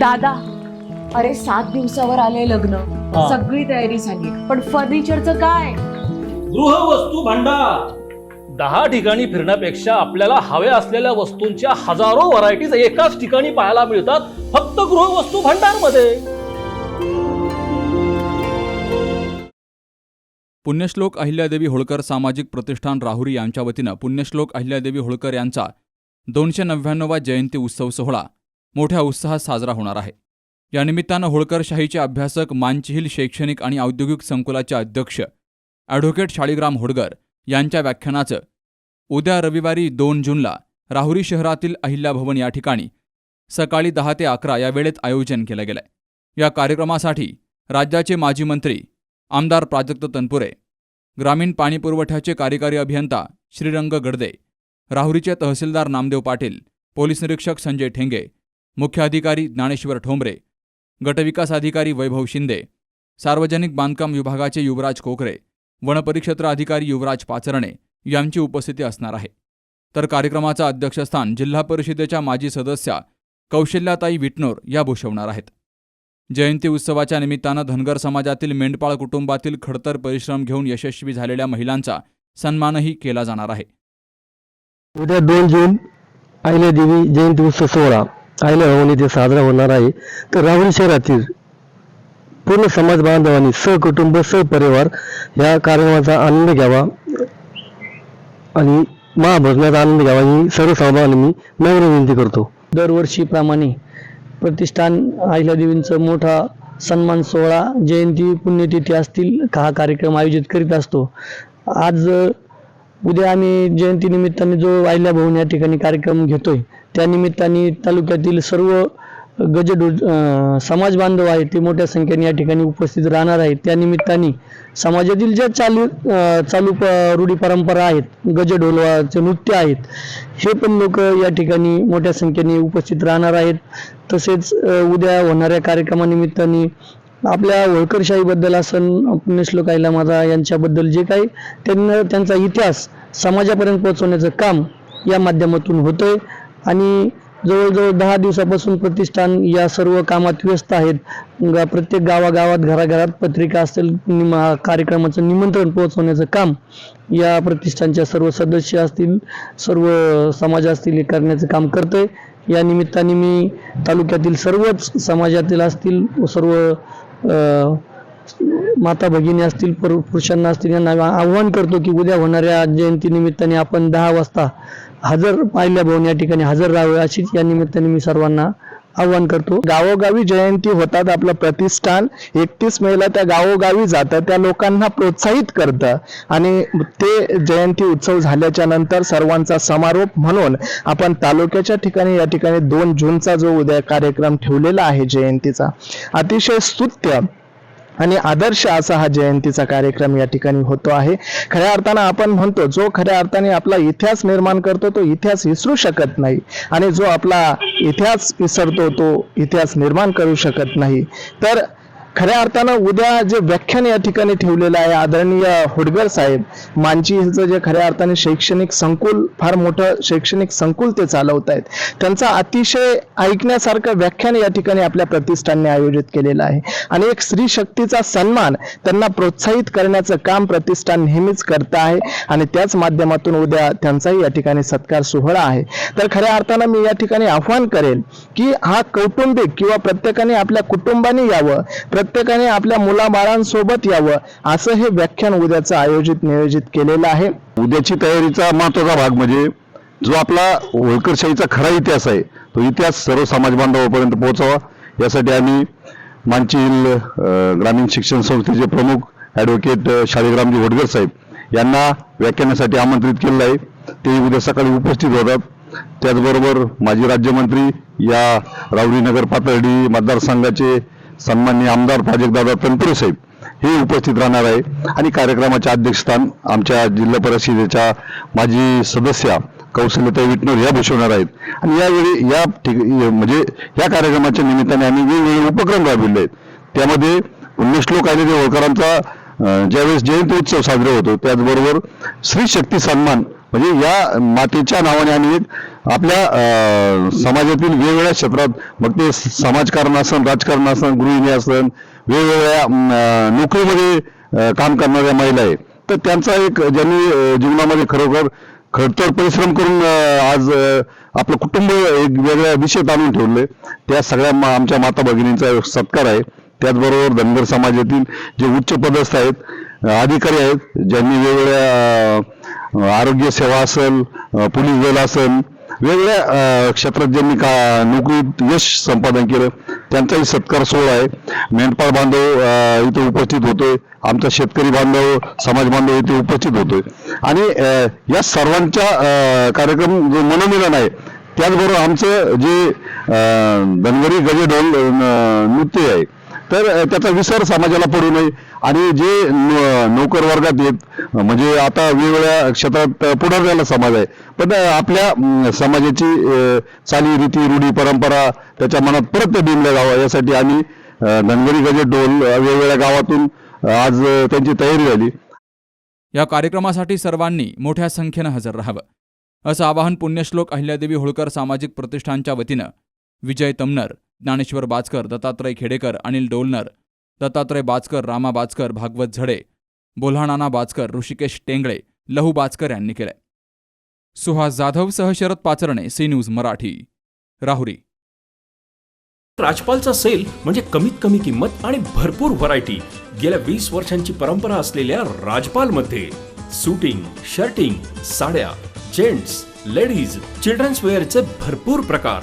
दादा अरे सात दिवसावर आले लग्न. हा. सगळी तयारी झाली. पण फर्निचरचं काय? गृहवस्तू भांडार. दहा ठिकाणी फिरण्यापेक्षा आपल्याला हव्या असलेल्या वस्तूंच्या हजारो व्हरायटीज एकाच ठिकाणी पाहायला मिळतात फक्त गृहवस्तू भांडारमध्ये पुण्यश्लोक अहिल्यादेवी होळकर सामाजिक प्रतिष्ठान राहुरी यांच्या वतीनं पुण्यश्लोक अहिल्यादेवी होळकर यांचा दोनशे नव्याण्णवा जयंती उत्सव सोहळा. मोठ्या उत्साहात साजरा होणार आहे. या निमित्तानं होळकरशाहीचे अभ्यासक मानचिहिल शैक्षणिक आणि औद्योगिक संकुलाचे अध्यक्ष ॲडव्होकेट शाळीग्राम होडगर यांच्या व्याख्यानाचं उद्या रविवारी दोन जूनला राहुरी शहरातील अहिल्या भवन या ठिकाणी सकाळी दहा ते अकरा या वेळेत आयोजन केलं गेलंय. या कार्यक्रमासाठी राज्याचे माजी मंत्री आमदार प्राजक्त तनपुरे ग्रामीण पाणीपुरवठ्याचे कार्यकारी अभियंता श्रीरंग गडदे राहुरीचे तहसीलदार नामदेव पाटील पोलीस निरीक्षक संजय ठेंगे मुख्याधिकारी ज्ञानेश्वर ठोंबरे गटविकास अधिकारी वैभव शिंदे सार्वजनिक बांधकाम विभागाचे युवराज कोकरे वनपरिक्षेत्र अधिकारी युवराज पाचरणे यांची उपस्थिती असणार आहे. तर कार्यक्रमाचं अध्यक्षस्थान जिल्हा परिषदेच्या माजी सदस्या कौशल्याताई विटनोर या भूषवणार आहेत. जयंती उत्सवाच्या निमित्तानं धनगर समाजातील मेंढपाळ कुटुंबातील खडतर परिश्रम घेऊन यशस्वी झालेल्या महिलांचा सन्मानही केला जाणार आहे. उद्या दोन जून अहिल्यादेवी जयंती उत्सव सोहळा. अहिल्या भवन येथे साजरा होणार आहे. तर राहुरी शहरातील पूर्ण समाज बांधवांनी सहकुटुंब सहपरिवार या कार्यक्रमाचा आनंद घ्यावा आणि महाभोजनाचा आनंद घ्यावा. ही सर्व सहभागाने मी नम्र विनंती करतो. दरवर्षीप्रमाणे प्रतिष्ठान अहिल्यादेवींचं मोठा सन्मान सोहळा जयंती पुण्यतिथी असतील हा कार्यक्रम आयोजित करीत असतो. आज उद्या आम्ही जयंतीनिमित्ताने जो आहिल्या भवन या ठिकाणी कार्यक्रम घेतोय त्यानिमित्ताने तालुक्यातील सर्व गजडो समाज बांधव आहेत ते मोठ्या संख्येने या ठिकाणी उपस्थित राहणार आहेत. त्यानिमित्ताने समाजातील ज्या चालू चालू प- रूढी परंपरा आहेत गजडोलवाचे नृत्य आहेत हे पण लोक या ठिकाणी मोठ्या संख्येने उपस्थित राहणार आहेत. तसेच उद्या होणाऱ्या कार्यक्रमानिमित्ताने आपल्या होळकरशाहीबद्दल असं पुण्यश्लोक आयला माझा यांच्याबद्दल जे काही त्यांना त्यांचा इतिहास समाजापर्यंत पोहोचवण्याचं काम या माध्यमातून होतंय. आणि जवळजवळ दहा दिवसापासून प्रतिष्ठान या सर्व कामात व्यस्त आहेत. प्रत्येक गावागावात घराघरात पत्रिका असतील निमा कार्यक्रमाचं निमंत्रण पोहोचवण्याचं काम या प्रतिष्ठानच्या सर्व सदस्य असतील सर्व समाज असतील हे करण्याचं काम करतोय. या निमित्ताने मी तालुक्यातील सर्वच समाजातील असतील व सर्व माता भगिनी असतील पुरु- पुरुषांना असतील यांना आव्हान करतो की उद्या होणाऱ्या जयंती निमित्ताने आपण दहा वाजता हजर पाहिल्या भाऊन या ठिकाणी हजर राहावे अशीच या निमित्ताने मी सर्वांना आव्हान करतो. गावोगावी जयंती होतात आपलं प्रतिष्ठान. एकतीस मेला त्या गावोगावी जातं त्या लोकांना प्रोत्साहित करतं. आणि ते जयंती उत्सव झाल्याच्यानंतर सर्वांचा समारोप म्हणून आपण तालुक्याच्या ठिकाणी या ठिकाणी दोन जूनचा जो उद्या कार्यक्रम ठेवलेला आहे जयंतीचा अतिशय स्तुत्य आणि आदर्श असा हा जयंतीचा कार्यक्रम या ठिकाणी होतो आहे. खऱ्या अर्थानं आपण म्हणतो जो खऱ्या अर्थाने आपला इतिहास निर्माण करतो तो इतिहास विसरू शकत नाही. आणि जो आपला इतिहास विसरतो तो इतिहास निर्माण करू शकत नाही. तर खऱ्या अर्थानं उद्या जे व्याख्यान या ठिकाणी ठेवलेलं आहे आदरणीय होडगर साहेब मांची हिचं जे खऱ्या अर्थाने शैक्षणिक संकुल फार मोठं शैक्षणिक संकुल ते चालवत आहेत त्यांचा अतिशय ऐकण्यासारखं व्याख्यान या ठिकाणी आपल्या प्रतिष्ठानने आयोजित केलेलं आहे. आणि एक स्त्री शक्तीचा सन्मान त्यांना प्रोत्साहित करण्याचं काम प्रतिष्ठान नेहमीच करत आहे आणि त्याच माध्यमातून उद्या त्यांचाही या ठिकाणी सत्कार सोहळा आहे. तर खऱ्या अर्थानं मी या ठिकाणी आव्हान करेल की हा कौटुंबिक किंवा प्रत्येकाने आपल्या कुटुंबाने यावं प्रत्येकाने आपल्या मुलाबाळांसोबत यावं असं हे व्याख्यान उद्याचं आयोजित नियोजित केलेलं आहे. उद्याची तयारीचा महत्त्वाचा भाग म्हणजे जो आपला होळकरशाहीचा खरा इतिहास आहे तो इतिहास सर्व समाज बांधवापर्यंत पोहोचावा. यासाठी आम्ही मानचिल ग्रामीण शिक्षण संस्थेचे प्रमुख ॲडव्होकेट शाळीग्रामजी होडगर साहेब यांना व्याख्यानासाठी आमंत्रित केलेलं आहे. ते उद्या सकाळी उपस्थित होतात. त्याचबरोबर माजी राज्यमंत्री या रावरीनगर पातळी मतदारसंघाचे सन्माननीय आमदार प्राजक्तदादा तनपुरे साहेब हे उपस्थित राहणार आहे. आणि कार्यक्रमाचे अध्यक्षस्थान आमच्या जिल्हा परिषदेच्या माजी सदस्या कौशल्यता विटनोर या भूषवणार आहेत. आणि यावेळी या ठिक म्हणजे या कार्यक्रमाच्या निमित्ताने आम्ही वेगवेगळे उपक्रम राबविले आहेत. त्यामध्ये पुण्यश्लोक आलेले होळकरांचा ज्यावेळेस जयंती उत्सव साजरा होतो त्याचबरोबर स्त्री शक्ती सन्मान म्हणजे या मातेच्या नावाने आम्ही एक आपल्या समाजातील वेगवेगळ्या क्षेत्रात मग ते समाजकारण असन राजकारण असन गृहिणी असन वेगवेगळ्या नोकरीमध्ये काम करणाऱ्या महिला आहे तर त्यांचा एक ज्यांनी जीवनामध्ये खरोखर खडतर परिश्रम करून आज आपलं कुटुंब एक वेगळ्या दिशेत आणून ठेवलंय. त्या सगळ्या मा- आमच्या माता भगिनींचा सत्कार आहे. त्याचबरोबर धनगर समाजातील जे उच्च पदस्थ आहेत अधिकारी आहेत ज्यांनी वेगवेगळ्या आरोग्य सेवा असेल पोलीस दल असेल वेगवेगळ्या क्षेत्रात ज्यांनी का नोकरीत यश संपादन केलं त्यांचाही सत्कार सोहळा आहे. मेंढपाळ बांधव इथे उपस्थित होतोय आमचा शेतकरी बांधव समाज बांधव इथे उपस्थित होतोय आणि या सर्वांच्या कार्यक्रम जो मनोमिलन आहे त्याचबरोबर आमचं जे धनगरी गजेढोल नृत्य आहे तर त्याचा विसर समाजाला पडू नये. आणि जे नोकर वर्गात येत म्हणजे आता वेगवेगळ्या क्षेत्रात पुढारलेला समाज आहे. पण आपल्या समाजाची चाली रीती रूढी परंपरा त्याच्या मनात परत बिमल्या जावं. यासाठी आम्ही धनगरी गजे डोल वेगवेगळ्या गावातून आज त्यांची तयारी झाली. या कार्यक्रमासाठी सर्वांनी मोठ्या संख्येनं हजर राहावं. असं आवाहन पुण्यश्लोक अहिल्यादेवी होळकर सामाजिक प्रतिष्ठानच्या वतीनं विजय तमनर ज्ञानेश्वर बाचकर दत्तात्रय खेडेकर अनिल डोलनर दत्तात्रय बाचकर रामा बाचकर भागवत झडे बोल्हाणाना बाचकर ऋषिकेश टेंगळे लहू बाचकर यांनी केलंय. सुहास जाधवसह शरद पाचरणे सी न्यूज मराठी राहुरी. राजपालचा सेल म्हणजे कमीत कमी किंमत आणि भरपूर व्हरायटी गेल्या वीस वर्षांची परंपरा असलेल्या राजपालमध्ये सुटिंग शर्टिंग साड्या जेंट्स लेडीज चिल्ड्रन्स वेअरचे भरपूर प्रकार.